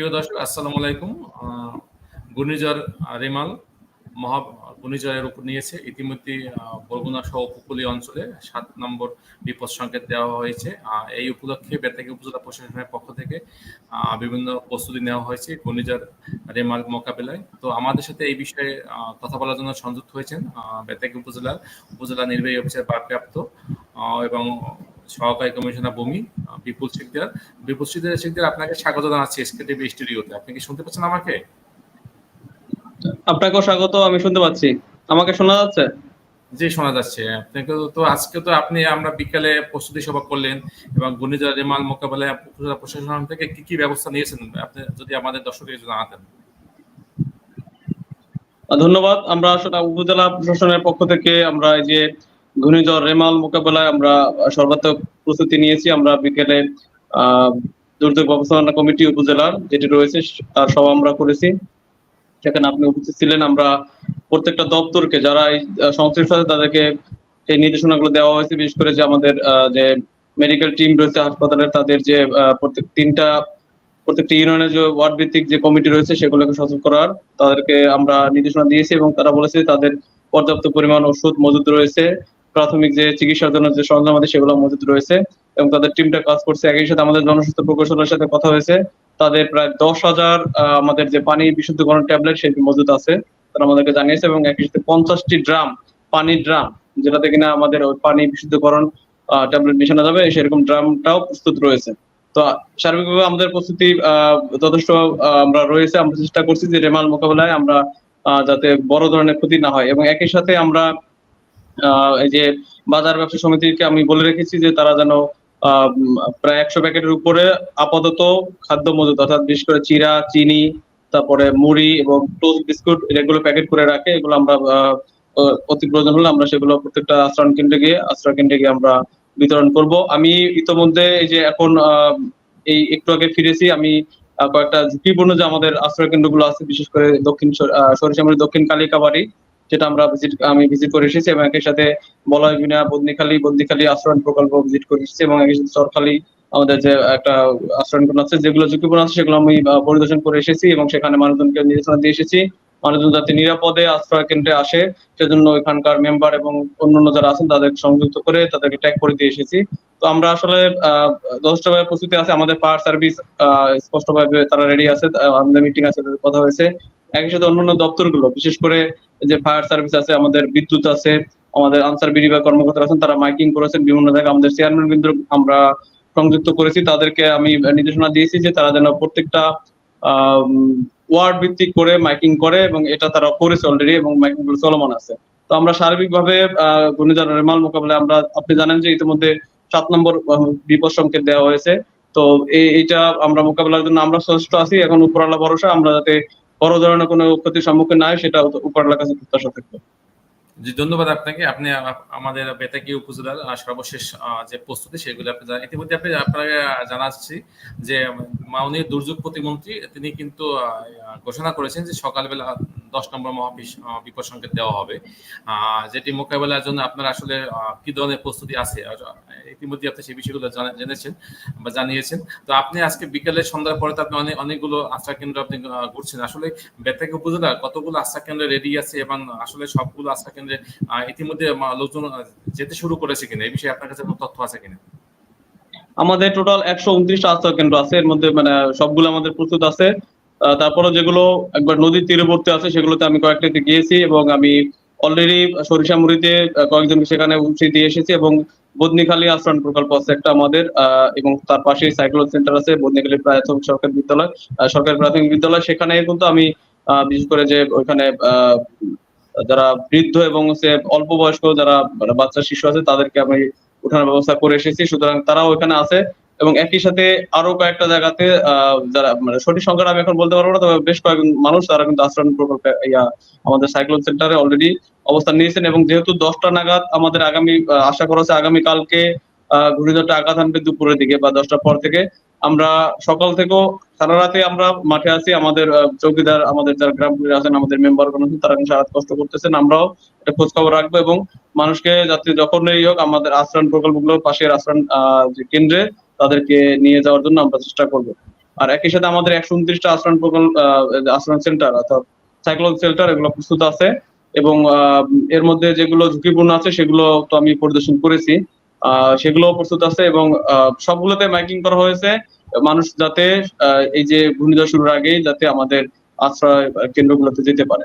প্রিয় দর্শক, আসসালামু আলাইকুম। ঘূর্ণিঝড় রেমাল মহা ঘূর্ণিঝড়ের উপর নিয়েছে। ইতিমধ্যে বরগুনা সহ উপকূলীয় অঞ্চলে সাত নম্বর বিপদ সংকেত দেওয়া হয়েছে। এই উপলক্ষে বেতাগী উপজেলা প্রশাসনের পক্ষ থেকে বিভিন্ন প্রস্তুতি নেওয়া হয়েছে ঘূর্ণিঝড় রেমাল মোকাবেলায়। তো আমাদের সাথে এই বিষয়ে কথা বলার জন্য সংযুক্ত হয়েছেন বেতাগী উপজেলার উপজেলা নির্বাহী অফিসার ভারপ্রাপ্ত এবং সহকারী কমিশনার ভূমি বিপুল শিকদার। বিপুল শিকদার শিকদার আপনাকে স্বাগত জানাচ্ছি এসকে টিভি স্টুডিওতে। আপনি কি শুনতে পাচ্ছেন আমাকে? আপনাকেও স্বাগত আমি শুনতে পাচ্ছি। আমাকে শোনা যাচ্ছে? জি শোনা যাচ্ছে। আপনাকে তো আজকে তো আপনি আমরা বিকালে প্রস্তুতি সভা করলেন এবং ঘূর্ণিঝড় রেমাল মোকাবেলায় প্রশাসন থেকে কি কি ব্যবস্থা নিয়েছেন? আপনি যদি আমাদের দর্শকদের জানাতেন। ধন্যবাদ। আমরা আসলে উপজেলা প্রশাসনের পক্ষ থেকে আমরা এই যে ঘূর্ণিঝড় রেমাল মোকাবেলায় আমরা সর্বাত্মক প্রস্তুতি নিয়েছি। আমরা বিকেলে দুর্যোগ ব্যবস্থাপনা কমিটি উপজেলার যেটি রয়েছে, তার সভা আমরা করেছি। সেখানে আপনি উপস্থিত ছিলেন। আমরা প্রত্যেকটা দপ্তরকে, যারা এই সংশ্লিষ্ট আছে, তাদেরকে এই নির্দেশনাগুলো দেওয়া হয়েছে। বিশেষ করে যে আমাদের যে মেডিকেল টিম রয়েছে হাসপাতালের, তাদের যে প্রত্যেক তিনটা, প্রত্যেকটি ইউনিয়নের যে ওয়ার্ড ভিত্তিক যে কমিটি রয়েছে, সেগুলোকে সচল করার তাদেরকে আমরা নির্দেশনা দিয়েছি এবং তারা বলেছে তাদের পর্যাপ্ত পরিমাণ ওষুধ মজুদ রয়েছে। প্রাথমিক যে চিকিৎসার জন্য যে সরঞ্জাম আছে সেগুলো মজুদ রয়েছে এবং তাদের টিমটা কাজ করছে একই সাথে আমাদের জনস্বাস্থ্য প্রকৌশলের সাথে কথা হয়েছে। তাদের প্রায় দশ হাজার আমাদের যে পানি বিশুদ্ধকরণ ট্যাবলেট সেটি মজুদ আছে। তারা আমাদেরকে জানিয়েছে এবং একই সাথে পঞ্চাশটি ড্রাম পানির ড্রাম, যেটাতে কিনা আমাদের পানি বিশুদ্ধকরণ ট্যাবলেট মেশানো যাবে, সেরকম ড্রামটাও প্রস্তুত রয়েছে। তো সার্বিকভাবে আমাদের প্রস্তুতি যথেষ্ট আমরা রয়েছে। আমরা চেষ্টা করছি যে রেমাল মোকাবেলায় আমরা যাতে বড় ধরনের ক্ষতি না হয় এবং একই সাথে আমরা এই যে বাজার ব্যবসা সমিতিকে আমি বলে রেখেছি যে তারা যেন প্রায় একশো প্যাকেটের উপরে আপাতত খাদ্য মজুদ, অর্থাৎ বিশেষ করে চিরা, চিনি, তারপরে মুড়ি এবং টোস্ট বিস্কুট এগুলো প্যাকেট করে রাখে। এগুলো আমরা অতি প্রয়োজন হলে আমরা সেগুলো প্রত্যেকটা আশ্রয় কেন্দ্রে গিয়ে আশ্রয় কেন্দ্রে গিয়ে আমরা বিতরণ করব। আমি ইতোমধ্যে এই যে এখন এই একটু আগে ফিরেছি। আমি কয়েকটা ঝুঁকিপূর্ণ যে আমাদের আশ্রয় কেন্দ্রগুলো আছে, বিশেষ করে দক্ষিণ সরিষামারি দক্ষিণ কালিকাবাড়ি যেটা আমরা ভিজিট আমি ভিজিট করে এসেছি এবং একই সাথে বলয় বিনা বন্দিখালী বদনিখালী আশ্রয়ণ প্রকল্প ভিজিট করে এসেছি এবং একই সাথে সরখালী আমাদের যে একটা আশ্রয়ণ কেন্দ্র আছে, যেগুলো ঝুঁকিপূর্ণ আছে, সেগুলো আমি পরিদর্শন করে এসেছি এবং সেখানে মানুষজনকে নির্দেশনা দিয়ে এসেছি। মানুষজন যাতে নিরাপদে আশ্রয় কেন্দ্রে আসে, সেজন্য এখানকার মেম্বার এবং অন্যান্য যারা আছেন, তাদের সংযুক্ত করে তাদেরকে ট্যাগ করে দিয়ে এসেছি। তো আমরা আসলে যথেষ্টভাবে প্রস্তুতি আছে। আমাদের ফায়ার সার্ভিস স্পষ্টভাবে তারা রেডি আছে আমাদের মিটিং আছে, তাদের কথা হয়েছে। একই সাথে অন্যান্য দপ্তরগুলো, বিশেষ করে যে ফায়ার সার্ভিস আছে, আমাদের বিদ্যুৎ আছে, আমাদের আনসার বিভাগ কর্মকর্তা আছেন, তারা মাইকিং করেছেন। বিভিন্ন জায়গায় আমাদের চেয়ারম্যান কিন্তু আমরা সংযুক্ত করেছি তাদেরকে আমি নির্দেশনা দিয়েছি যে তারা যেন প্রত্যেকটা আহ ওয়ার্ড ভিত্তিক করে মাইকিং করে এবং এটা তারা করেছে অলরেডি এবং মাইকিংগুলো চলমান আছে। তো আমরা আহ, ঘূর্ণিঝড় রেমাল মোকাবেলায় আমরা আপনি জানেন যে ইতিমধ্যে সাত নম্বর বিপদ সংকেত দেওয়া হয়েছে। তো এইটা আমরা মোকাবেলার জন্য আমরা যথেষ্ট আছি এখন উপরালা ভরসা আমরা যাতে বড় ধরনের কোনো ক্ষতির সম্মুখীন না হয় সেটা উপরালার কাছে প্রত্যাশা থাকবে। জি, ধন্যবাদ আপনাকে। আপনি আমাদের বেতাকি উপজেলার সর্বশেষ যে প্রস্তুতি, সেগুলো আপনি জানা- ইতিমধ্যে আপনি, আপনাকে জানাচ্ছি যে, মাননীয় দুর্যোগ প্রতিমন্ত্রী, তিনি কিন্তু ঘোষণা করেছেন যে সকালবেলা দশ নম্বর মহাবিশ বিপদ সংকেত দেওয়া হবে। যেটি মোকাবেলার জন্য আপনার আসলে কি ধরনের প্রস্তুতি আছে? ইতিমধ্যে আপনি সেই বিষয়গুলো জেনেছেন বা জানিয়েছেন। তো আপনি আজকে বিকেলে সন্ধ্যার পরে তো আপনি অনেক অনেকগুলো আশ্রয় কেন্দ্র আপনি ঘুরছেন। আসলে বেতাকি উপজেলার কতগুলো আশ্রয় কেন্দ্র রেডি আছে এবং আসলে সবগুলো আশ্রয় কেন্দ্রে ইতিমধ্যে লোকজন যেতে শুরু করেছে কিনা? এই বিষয়ে আপনার কাছে কোনো তথ্য আছে কিনা? আমাদের টোটাল একশো উনত্রিশটা আশ্রয় কেন্দ্র আছে। এর মধ্যে মানে সবগুলো আমাদের প্রস্তুত আছে। তারপরে যেগুলো একবার নদীর তীরবর্তী আছে সেগুলোতে আমি কয়েকটাতে গিয়েছি এবং আমি অলরেডি সরিষামুড়িতে আহ, কয়েকজনকে সেখানে উঠে দিয়ে এসেছি এবং বদনিখালী আশ্রয়ণ প্রকল্প আছে একটা আমাদের এবং তার পাশে সাইক্লোন সেন্টার আছে বদনিখালী প্রাথমিক সরকারি বিদ্যালয় সরকারি প্রাথমিক বিদ্যালয়। সেখানে কিন্তু আমি বিশেষ করে যে ওইখানে যারা বৃদ্ধ এবং হচ্ছে অল্প বয়স্ক যারা মানে বাচ্চা শিশু আছে তাদেরকে আমি উঠানোর ব্যবস্থা করে এসেছি। সুতরাং তারাও ওখানে আছে। এবং একই সাথে আরও কয়েকটা জায়গাতে যারা মানে সঠিক সংখ্যাটা আমি এখন বলতে পারব না তবে বেশ কয়েকজন মানুষ তারা কিন্তু আশ্রয়ণ প্রকল্পে ইয়া আমাদের সাইক্লোন সেন্টারে অলরেডি অবস্থান নিয়েছেন এবং যেহেতু দশটা নাগাদ আমাদের আগামী আশা করা হচ্ছে আগামী কালকে ঘূর্ণিঝড়টা আঘাত আনবে দুপুরের দিকে বা দশটার পর থেকে। আমরা সকাল থেকেও সারা রাতে আমরা মাঠে আছি আমাদের চৌকিদার আমাদের যারা গ্রাম পুলিশ আছেন আমাদের মেম্বার আছেন তারা সারা কষ্ট করতেছেন। আমরাও এটা খোঁজ খবর রাখব এবং মানুষকে যাতে যখনই হোক আমাদের আশ্রয়ণ প্রকল্পগুলো পাশের আশ্রয়ণ আহ, যে কেন্দ্রে তাদেরকে নিয়ে যাওয়ার জন্য আমরা চেষ্টা করব। আর একই সাথে আমাদের একশো উনত্রিশটা আশ্রয়ণ প্রকল্প আহ, আশ্রয়ণ সেন্টার অর্থাৎ সাইক্লোন শেল্টার এগুলো প্রস্তুত আছে এবং এর মধ্যে যেগুলো ঝুঁকিপূর্ণ আছে সেগুলো তো আমি পরিদর্শন করেছি। সেগুলো প্রস্তুত আছে এবং সবগুলোতে মাইকিং করা হয়েছে। মানুষ যাতে এই যে ঘূর্ণিঝড় শুরুর আগেই যাতে আমাদের আশ্রয় কেন্দ্রগুলোতে যেতে পারে।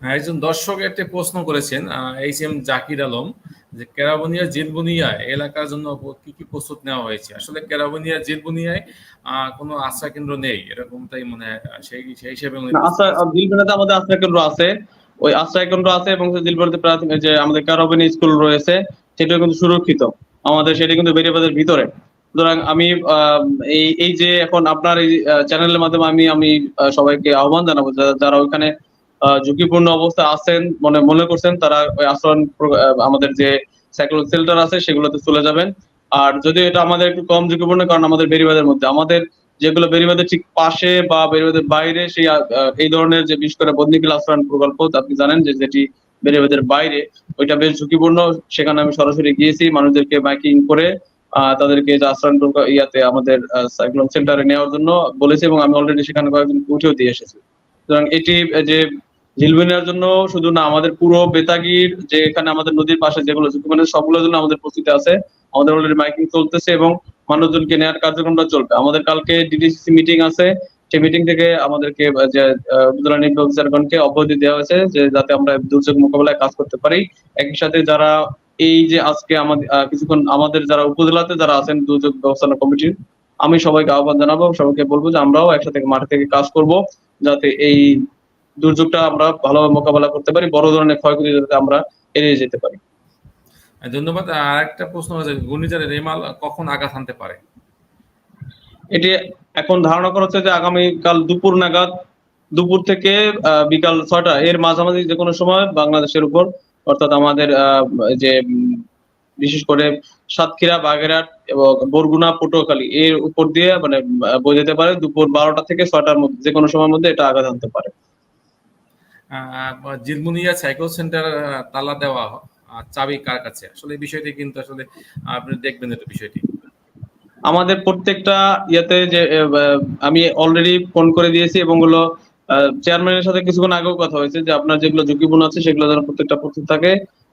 হ্যাঁ, একজন দর্শক একটি প্রশ্ন করেছেন এইচ এম জাকির আলম। যে কেরাবনিয়া জিলবুনিয়া এলাকার জন্য কি কি প্রস্তুত নেওয়া হয়েছে? আসলে কেরাবনিয়া জিলবুনিয়ায় আহ, কোনো আশ্রয় কেন্দ্র নেই এরকমটাই মনে হয় সেই সেই হিসেবে আশ্রয় আমাদের আশ্রয় কেন্দ্র আছে। ওই আশ্রয় কেন্দ্র আছে এবং দিলবেড়াতে প্রাথমিক যে আমাদের কারবিনী স্কুল রয়েছে সেটা কিন্তু সুরক্ষিত। আমাদের সেটা কিন্তু বেরিয়াবাদের ভিতরে। সুতরাং আমি আহ, এই এই যে এখন আপনার এই চ্যানেলের মাধ্যমে আমি আমি সবাইকে আহ্বান জানাব যারা- ওইখানে ঝুঁকিপূর্ণ অবস্থা আছেন মনে মনে করছেন তারা ওই আহ, আমাদের যে সাইক্লোন শেল্টার আছে সেগুলোতে চলে যাবেন। আর যদি এটা আমাদের একটু কম ঝুঁকিপূর্ণ কারণ আমাদের বেরিবাদের মধ্যে। আমাদের যেগুলো বেরিবাদের ঠিক পাশে বা বেরিবাদের বাইরে সেই এই ধরনের যে বিশেষ করে বন্দিকিল আশ্রয়ণ প্রকল্প আপনি জানেন যে যেটি বেরিবাদের বাইরে ওইটা বেশ ঝুঁকিপূর্ণ। সেখানে আমি সরাসরি গিয়েছি মানুষদেরকে মাইকিং করে তাদেরকে যে আশ্রয়ণ ইয়াতে আমাদের সাইক্লোন সেন্টারে নেওয়ার জন্য বলেছি এবং আমি অলরেডি সেখানে কয়েকজন উঠেও দিয়ে এসেছি। সুতরাং এটি যে ঝিলবিনের জন্য শুধু না, আমাদের পুরো বেতাগির যে এখানে আমাদের নদীর পাশে যেগুলো ঝুঁকিপূর্ণ সবগুলোর জন্য আমাদের প্রস্তুতি আছে। আমাদের অলরেডি মাইকিং চলতেছে এবং মানুষজনকে নেওয়ার কার্যক্রমটা চলবে। আমাদের কালকে ডিডিসিসি মিটিং আছে। সেই মিটিং থেকে আমাদেরকে যে উপজেলা নির্বাহী অফিসারগণকে অব্যাহতি দেওয়া হয়েছে যে, যাতে আমরা দুর্যোগ মোকাবেলায় কাজ করতে পারি। একই সাথে যারা এই যে আজকে আমাদের কিছুক্ষণ আমাদের যারা উপজেলাতে যারা আছেন দুর্যোগ ব্যবস্থাপনা কমিটির আমি সবাইকে আহ্বান জানাব, সবাইকে বলব যে আমরাও একসাথে মাঠ থেকে কাজ করব, যাতে এই দুর্যোগটা আমরা ভালোভাবে মোকাবেলা করতে পারি বড় ধরনের ক্ষয়ক্ষতি যাতে আমরা এড়িয়ে যেতে পারি। ধন্যবাদ। আর একটা প্রশ্ন হচ্ছে ঘূর্ণিঝড়ে রেমাল কখন আঘাত আনতে পারে? এটি এখন ধারণা করা হচ্ছে যে আগামীকাল দুপুর নাগাদ দুপুর থেকে বিকাল ছয়টা এর মাঝামাঝি যে কোনো সময় বাংলাদেশের উপর অর্থাৎ আমাদের আহ, যে বিশেষ করে সাতক্ষীরা বাগেরহাট এবং বরগুনা পটুয়াখালী এর উপর দিয়ে মানে যেতে পারে। দুপুর বারোটা থেকে ছয়টার মধ্যে যে কোনো সময়ের মধ্যে এটা আঘাত আনতে পারে। আহ, জিলবুনিয়া সাইকেল সেন্টার তালা দেওয়া চাবি কার কাছে? আসলে এই বিষয়টি কিন্তু আসলে আপনি দেখবেন এটা বিষয়টি। আমাদের প্রত্যেকটা ইয়েতে যে আমি অলরেডি ফোন করে দিয়েছি এবংগুলো চেয়ারম্যানের সাথে কিছুক্ষণ আগেও কথা হয়েছে যে আপনার যেগুলো ঝুঁকিপূর্ণ আছে সেগুলো যেন প্রত্যেকটা প্রস্তুত থাকে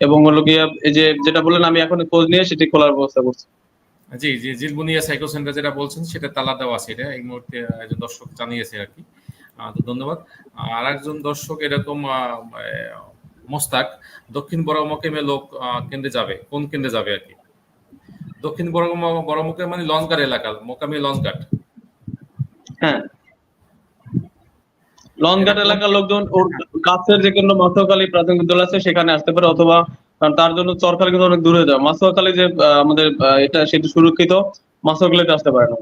এবং হলো কি এই যে যেটা বললেন আমি এখন খোঁজ নিয়ে সেটি খোলার ব্যবস্থা করছি। জি জি জিলবুনিয়া সাইকেল সেন্টার যেটা বলছেন সেটা তালা দেওয়া আছে এটা এই মুহূর্তে একজন দর্শক জানিয়েছে আর কি। তো ধন্যবাদ। আর একজন দর্শক এরকম মোস্তাক দক্ষিণ বড় মকেমে লোক কেন্দ্রে যাবে কোন কেন্দ্রে যাবে আর কি? দক্ষিণ বড় বড় মুখে মানে লঞ্চঘাট এলাকা মোকামি লঞ্চঘাট। হ্যাঁ। লঞ্চঘাট এলাকার লোকজন ওর কাছের যে কোনো মাথুয়াখালী প্রাথমিক বিদ্যালয় আছে সেখানে আসতে পারে অথবা কারণ তার জন্য চরখালি কিন্তু অনেক দূরে যায়। মাসুয়াখালী যে আমাদের এটা সেটা সুরক্ষিত মাসুয়াখালীতে আসতে পারে না।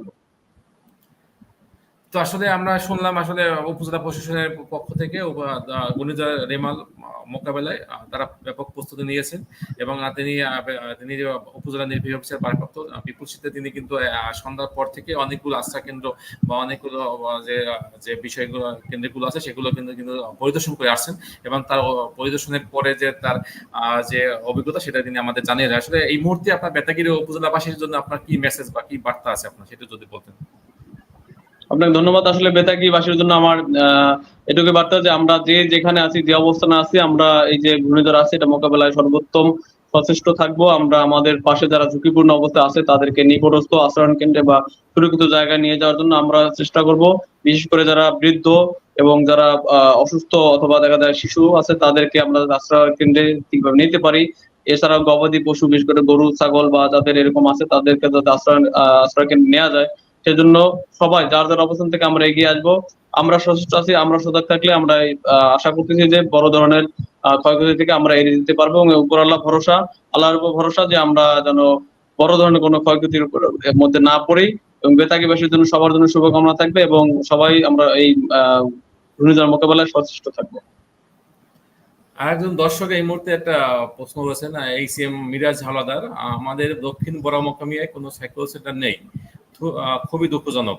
তো আসলে আমরা শুনলাম আসলে উপজেলা প্রশাসনের পক্ষ থেকে রেমাল মোকাবেলায় তারা ব্যাপক প্রস্তুতি নিয়েছেন এবং তিনি তিনি উপজেলা নির্বাহী অফিসার ভারপ্রাপ্ত বিপুল শীতে তিনি কিন্তু সন্ধ্যার পর থেকে অনেকগুলো আস্থা কেন্দ্র বা অনেকগুলো যে যে বিষয়গুলো, কেন্দ্রগুলো আছে সেগুলো কিন্তু কিন্তু পরিদর্শন করে আসছেন এবং তার পরিদর্শনের পরে যে তার যে অভিজ্ঞতা সেটা তিনি আমাদের জানিয়ে আসলে এই মুহূর্তে আপনার বেতাগিরি উপজেলাবাসীর জন্য আপনার কি মেসেজ বা কি বার্তা আছে আপনার, সেটা যদি বলতেন। আপনাকে ধন্যবাদ। আসলে বেতাগি বাসীর জন্য আমার এটুকু বার্তা যে আমরা যে যেখানে আছি, যে অবস্থানে আছি, আমরা এই যে ঘূর্ণিঝড় আছে এটা মোকাবেলায় সর্বোত্তম সচেষ্ট থাকব। আমরা আমাদের পাশে যারা ঝুঁকিপূর্ণ অবস্থা আছে, তাদেরকে নিকটস্থ আশ্রয়ণ কেন্দ্রে বা সুরক্ষিত জায়গায় নিয়ে যাওয়ার জন্য আমরা চেষ্টা করব। বিশেষ করে যারা বৃদ্ধ এবং যারা অসুস্থ অথবা দেখা যায় শিশু আছে, তাদেরকে আমরা আশ্রয় কেন্দ্রে ঠিকভাবে নিতে পারি। এছাড়াও গবাদি পশু, বিশেষ করে গরু, ছাগল বা যাদের এরকম আছে, তাদেরকে যাতে আশ্রয় আশ্রয় কেন্দ্রে নেওয়া যায়। সেজন্য সবাই, যার যার অবস্থান থেকে আমরা এগিয়ে আসব, আমরা সচেষ্ট আছি, আমরা সজাগ থাকলে আমরা আশা করতেছি যে বড় ধরনের ক্ষয়ক্ষতি থেকে আমরা এড়িয়ে দিতে পারব এবং উপর আল্লাহ ভরসা, আল্লাহর উপর ভরসা যে আমরা যেন বড় ধরনের কোনো ক্ষয়ক্ষতির মধ্যে না পড়ি এবং বেতাকিবাসীর জন্য সবার জন্য শুভকামনা থাকবে এবং সবাই আমরা এই ঘূর্ণিঝড় মোকাবেলায় সচেষ্ট থাকব। আর একজন দর্শক এই মুহূর্তে একটা প্রশ্ন করেছেন এইচ এম মিরাজ হাওলাদার, আমাদের দক্ষিণ বড়মকামিয়ায় কোনো সাইকেল সেন্টার নেই। খুবই দুঃখজনক।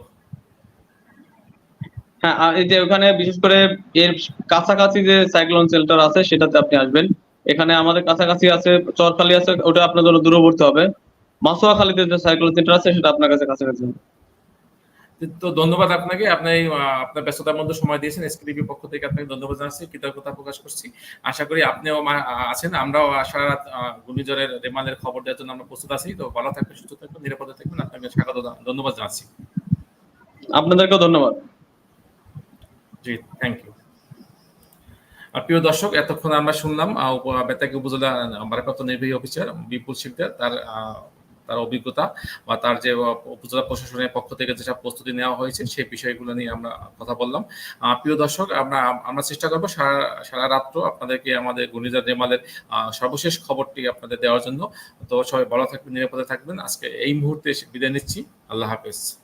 হ্যাঁ এই যে ওখানে বিশেষ করে এর কাছাকাছি যে সাইক্লোন শেল্টার আছে, সেটাতে আপনি আসবেন। এখানে আমাদের কাছাকাছি আছে, চরখালি আছে, ওটা আপনার জন্য দূরবর্তী হবে। মাসুয়াখালীতে যে সাইক্লোন সেন্টার আছে, সেটা আপনার কাছে কাছাকাছি হবে। তো ধন্যবাদ আপনাকে। আপনি এই, আপনার ব্যস্ততার মধ্যে সময় দিয়েছেন। এসকেডিপি পক্ষ থেকে আপনাকে ধন্যবাদ জানাচ্ছি। কৃতজ্ঞতা প্রকাশ করছি। আশা করি আপনিও আছেন। আমরাও সারা রাত ঘূর্ণিঝড়ের রেমালের খবর দেওয়ার জন্য আমরা প্রস্তুত আছি। তো ভালো থাকবেন সুস্থ থাকবেন নিরাপদে থাকবেন। আপনাকে স্বাগত ধন্যবাদ জানাচ্ছি। আপনাদেরকেও ধন্যবাদ। জি থ্যাংক ইউ আর প্রিয় দর্শক এতক্ষণ আমরা শুনলাম বেতাকি উপজেলা ভারপ্রাপ্ত নির্বাহী অফিসার বিপুল শিকদার। তার তার অভিজ্ঞতা বা তার যে উপজেলা প্রশাসনের পক্ষ থেকে যেসব প্রস্তুতি নেওয়া হয়েছে, সেই বিষয়গুলো নিয়ে আমরা কথা বললাম। প্রিয় দর্শক, আমরা আমরা চেষ্টা করব সারা সারা রাত্র আপনাদেরকে আমাদের গুণিজা রেমালের সর্বশেষ খবরটি আপনাদের দেওয়ার জন্য। তো সবাই ভালো থাকবেন, নিরাপদে থাকবেন। আজকে এই মুহূর্তে বিদায় নিচ্ছি। আল্লাহ হাফেজ।